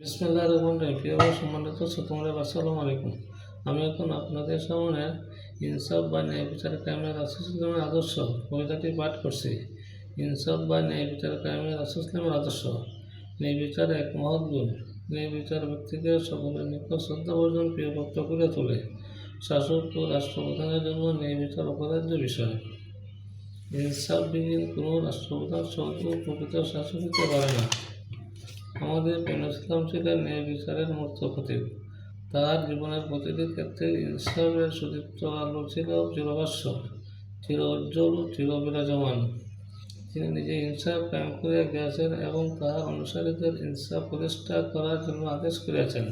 বিসমিল্লাহ রহমান প্রিয় সম্মানিত শ্রোতমূল্য আসসালামু আলাইকুম। আমি এখন আপনাদের সামনে ইনসাফ বা ন্যায় বিচার কায়েমের রাসুসলামের আদর্শ কবিতাটি পাঠ করছি। ইনসাফ বা ন্যায় বিচার কায়েমের রাসুসলামের আদর্শ। ন্যায় বিচার এক মহৎ গুণ। ন্যায় বিচার ব্যক্তিকে সকলের নিকট শ্রদ্ধা বর্জন প্রিয়ভক্ত করে তোলে। শাসক ও রাষ্ট্রপ্রধানের জন্য ন্যায় বিচার বিষয়। ইনসাফবিহীন কোনো রাষ্ট্রপ্রধান সৎ প্রকৃত শাসক হতে পারে না। আমাদের প্রেম ইসলাম ছিলেন ন্যায় বিচারের মূর্ত প্রতীক। তার জীবনের প্রতিটি ক্ষেত্রে ইনসাফের সুদীপ্ত আলো ছিল চিরভাস্বর চির উজ্জ্বল ও চির বিরাজমান। তিনি নিজে ইনসাফ কায়েম করিয়া গিয়েছেন এবং তাহার অনুসারীদের ইনসাফ প্রতিষ্ঠা করার জন্য আদেশ করিয়াছেন।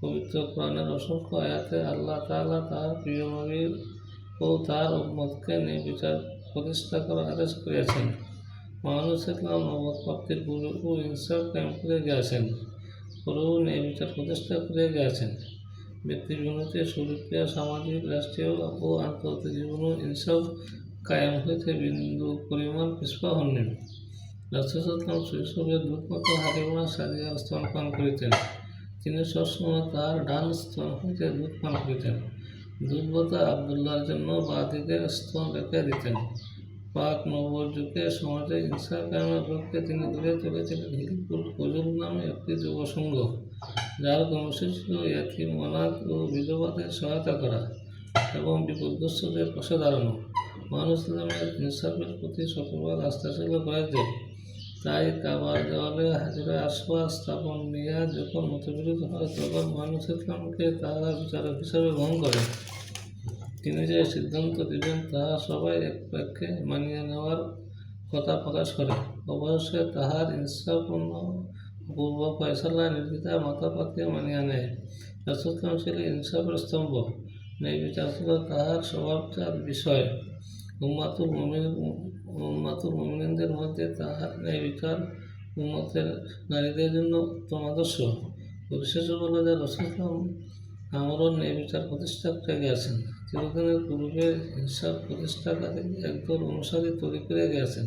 পবিত্র কোরআনের অসংখ্য আয়াতে আল্লাহ তাআলা তাহার প্রিয় নবীর ও তার উম্মতকে ন্যায় বিচার প্রতিষ্ঠা করার আদেশ করিয়াছেন। মানুষ ইসলাম নবদ প্রাপ্তির পূর্বে ও ইনসাফ কায়েম করে গিয়েছেন পরেও ন্যায় বিচার প্রতিষ্ঠা করে গিয়েছেন ব্যক্তির উন্নতি সুরক্ষা সামাজিক, রাষ্ট্রীয় ও আন্তর্জাতিক জীবনও ইনসাফ কায়েম হইতে বিন্দু পরিমাণ পিছপা হননি। রাষ্ট্রসত্তাম শৈশবে দুধমতো হারিমা সাজিয়া পান করিতেন। তিনি সবসময় তার ডান স্তন হইতে দুধ পান করিতেন। দুধবতা আবদুল্লাহর জন্য বা দিকে স্তন রেখে দিতেন। পাক নব্বর যুগে সমাজে ইনসাফ কায়েমের লক্ষ্যে তিনি গড়ে চলেছিলেন হিলপুর ফজল নামে একটি যুব সংঘ যার কর্মসূচি ছিল ইয়াতিম অনাথ ও বিধবাদের সহায়তা করা এবং বিপদগ্রস্তদের পাশে দাঁড়ানো। মানুষ ইসলামের ইনসাফের প্রতি শতভাগ আস্থা ছিল কয়েকজন তাই কাবার দেওয়ালে হাজিরা আশ্বাস স্থাপন নিয়ে যখন মতবিরোধ হয়, তখন মানুষ ইসলামকে তারা বিচারক হিসাবে গ্রহণ করে। তিনি যে সিদ্ধান্ত দিবেন তাহা সবাই এক বাক্যে মানিয়ে নেওয়ার কথা প্রকাশ করে। অবশ্যই তাহার ইনসাফপূর্ণ পূর্ব ফয়সলা নির্দিতা মাথা পাতিয়ে মানিয়ে নেয়। রাসুলকাম ছিল ইনসাফের স্তম্ভ। ন্যায় বিচার ছিল তাহার স্বভাবচার বিষয়। উম্মাতুল মমিন উম্মাতুল মমিনদের মধ্যে তাহার ন্যায় বিচার উম্মতের নারীদের জন্য উত্তম আদর্শ। পরিশেষে বলে যে রসুলাম আমরও ন্যায় বিচার প্রতিষ্ঠা করে গেছেন চিরদিনের পূর্বে হিসাব প্রতিষ্ঠাকারী একদল অনুসারী তৈরি করে গেছেন,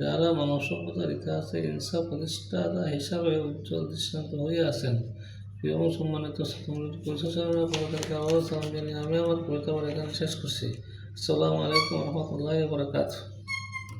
যারা মানব সভ্যতার ইতিহাসে হিংসা প্রতিষ্ঠাতা হিসাবে উজ্জ্বল দৃষ্টান্ত হয়ে আছেন। প্রিয় সম্মানিত আমি আমার কবিতা এখানে শেষ করছি। আসসালামু আলাইকুম রহমতুল্লাহ বরকাত